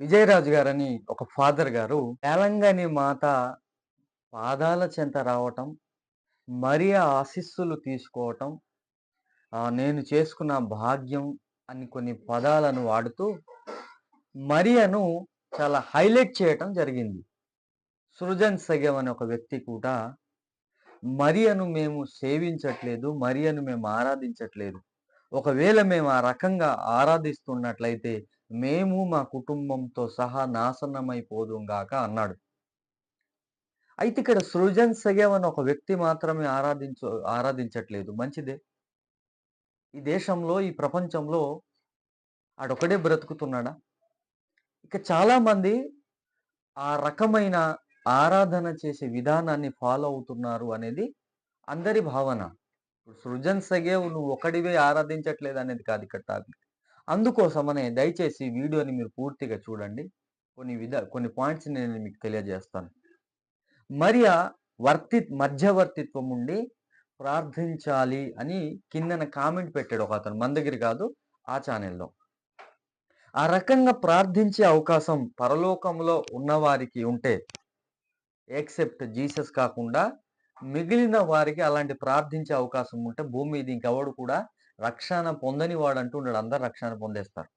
విజయరాజు గారని ఒక ఫాదర్ గారు తెలంగాణ మాత పాదాల చెంత రావటం మరియ ఆశీస్సులు తీసుకోవటం నేను చేసుకున్న భాగ్యం అని కొన్ని పదాలను వాడుతూ మరియను చాలా హైలైట్ చేయటం జరిగింది. సృజన్ సగం అనే ఒక వ్యక్తి కూడా మరియను మేము సేవించట్లేదు మరియను మేము ఆరాధించట్లేదు. ఒకవేళ మేము ఆ రకంగా ఆరాధిస్తున్నట్లయితే మేము మా కుటుంబంతో సహా నాశనమైపోదుంగాక అన్నాడు. అయితే ఇక్కడ సృజన్ సగేవ్ అని ఒక వ్యక్తి మాత్రమే ఆరాధించ ఆరాధించట్లేదు. మంచిదే. ఈ దేశంలో ఈ ప్రపంచంలో ఆడొకడే బ్రతుకుతున్నాడా? ఇక చాలామంది ఆ రకమైన ఆరాధన చేసే విధానాన్ని ఫాలో అవుతున్నారు అనేది అందరి భావన. ఇప్పుడు సృజన్ సగేవ్ నువ్వు ఒకడివే ఆరాధించట్లేదు అనేది కాదు ఇక్కడ టాపిక్. అందుకోసమనే దయచేసి వీడియోని మీరు పూర్తిగా చూడండి. కొన్ని విధ కొన్ని పాయింట్స్ నేను మీకు తెలియజేస్తాను. మరియా వర్తి మధ్యవర్తిత్వం ఉండి ప్రార్థించాలి అని కిందన కామెంట్ పెట్టాడు ఒక అతను మన దగ్గర కాదు ఆ ఛానల్లో. ఆ రకంగా ప్రార్థించే అవకాశం పరలోకంలో ఉన్నవారికి ఉంటే ఎక్సెప్ట్ జీసస్ కాకుండా మిగిలిన వారికి అలాంటి ప్రార్థించే అవకాశం ఉంటే భూమి మీద ఇంకెవడు కూడా రక్షణ పొందని వాడు అంటూ ఉన్నాడు. అందరు రక్షణ పొందేస్తారు.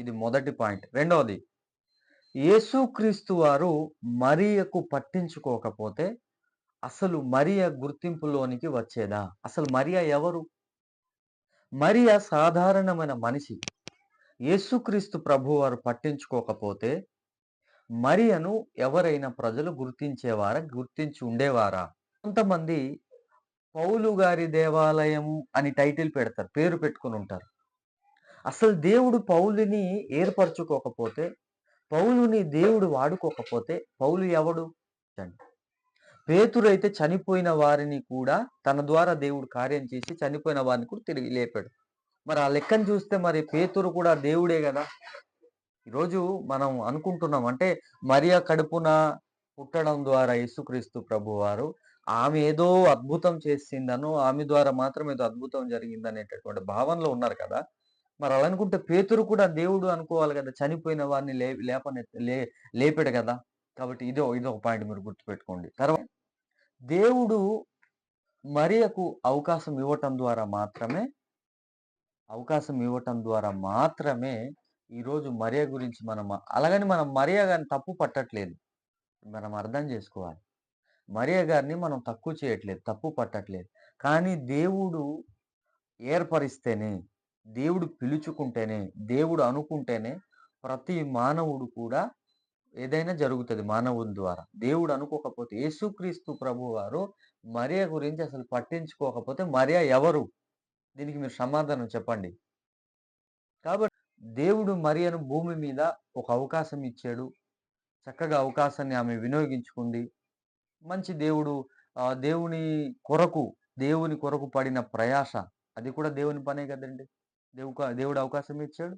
ఇది మొదటి పాయింట్. రెండవది యేసుక్రీస్తు వారు మరియకు పట్టించుకోకపోతే అసలు మరియ గుర్తింపులోనికి వచ్చేదా? అసలు మరియ ఎవరు? మరియ సాధారణమైన మనిషి. యేసుక్రీస్తు ప్రభు వారు పట్టించుకోకపోతే మరియను ఎవరైనా ప్రజలు గుర్తించేవారా? గుర్తించి ఉండేవారా? కొంతమంది పౌలు గారి దేవాలయము అని టైటిల్ పెడతారు పేరు పెట్టుకుని ఉంటారు. అసలు దేవుడు పౌలుని ఏర్పరచుకోకపోతే పౌలుని దేవుడు వాడుకోకపోతే పౌలు ఎవడు? పేతురైతే చనిపోయిన వారిని కూడా తన ద్వారా దేవుడు కార్యం చేసి చనిపోయిన వారిని కూడా తిరిగి లేపాడు. మరి ఆ లెక్కను చూస్తే మరి పేతురు కూడా దేవుడే కదా? ఈరోజు మనం అనుకుంటున్నాం అంటే మరియా కడుపున పుట్టడం ద్వారా యేసుక్రీస్తు ప్రభువారు ఆమె ఏదో అద్భుతం చేసిందనో ఆమె ద్వారా మాత్రం ఏదో అద్భుతం జరిగిందనేటటువంటి భావనలో ఉన్నారు కదా. మరి అలా అనుకుంటే పేతురు కూడా దేవుడు అనుకోవాలి కదా చనిపోయిన వారిని లే లేపనే లే లేపాడు కదా. కాబట్టి ఇదో ఇదో ఒక పాయింట్ మీరు గుర్తుపెట్టుకోండి. తర్వాత దేవుడు మరియకు అవకాశం ఇవ్వటం ద్వారా మాత్రమే అవకాశం ఇవ్వటం ద్వారా మాత్రమే ఈరోజు మరియ గురించి మనం అలాగని మనం మరియ కానీ తప్పు పట్టట్లేదు. మనం అర్థం చేసుకోవాలి. మరియ గారిని మనం తక్కువ చేయట్లేదు తప్పు పట్టట్లేదు. కానీ దేవుడు ఏర్పరిస్తేనే దేవుడు పిలుచుకుంటేనే దేవుడు అనుకుంటేనే ప్రతి మానవుడు కూడా ఏదైనా జరుగుతుంది మానవుని ద్వారా. దేవుడు అనుకోకపోతే యేసుక్రీస్తు ప్రభు వారు మరియ గురించి అసలు పట్టించుకోకపోతే మరియ ఎవరు? దీనికి మీరు సమాధానం చెప్పండి. కాబట్టి దేవుడు మరియను భూమి మీద ఒక అవకాశం ఇచ్చాడు. చక్కగా అవకాశాన్ని ఆమె వినియోగించుకుంది. మంచి దేవుడు దేవుని కొరకు దేవుని కొరకు పడిన ప్రయాస. అది కూడా దేవుని పనే కదండి. దేవు దేవుడు అవకాశం ఇచ్చాడు.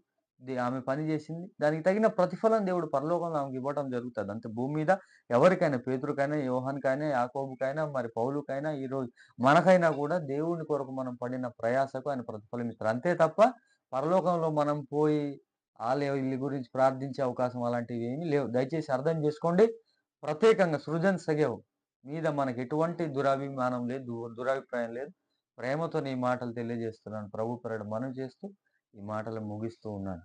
ఆమె పని చేసింది. దానికి తగిన ప్రతిఫలం దేవుడు పరలోకంలో ఆమెకి ఇవ్వడం జరుగుతుంది. అంతే భూమి మీద ఎవరికైనా పేతురికైనా యోహాన్కైనా యాకోబుకైనా మరి పౌలుకైనా ఈరోజు మనకైనా కూడా దేవుని కొరకు మనం పడిన ప్రయాసకు ఆయన ప్రతిఫలం ఇస్తారు. అంతే తప్ప పరలోకంలో మనం పోయి ఆలయ గురించి ప్రార్థించే అవకాశం అలాంటివి ఏమీ లేవు. దయచేసి అర్థం చేసుకోండి. ప్రత్యేకంగా సృజన్ సగేవ్ మీద మనకు ఎటువంటి దురాభిమానం లేదు దురాభిప్రాయం లేదు. ప్రేమతో నీ మాటలు తెలియజేస్తున్నాను. ప్రభు పేరట మనం చేస్తూ ఈ మాటలు ముగిస్తూ ఉన్నాను.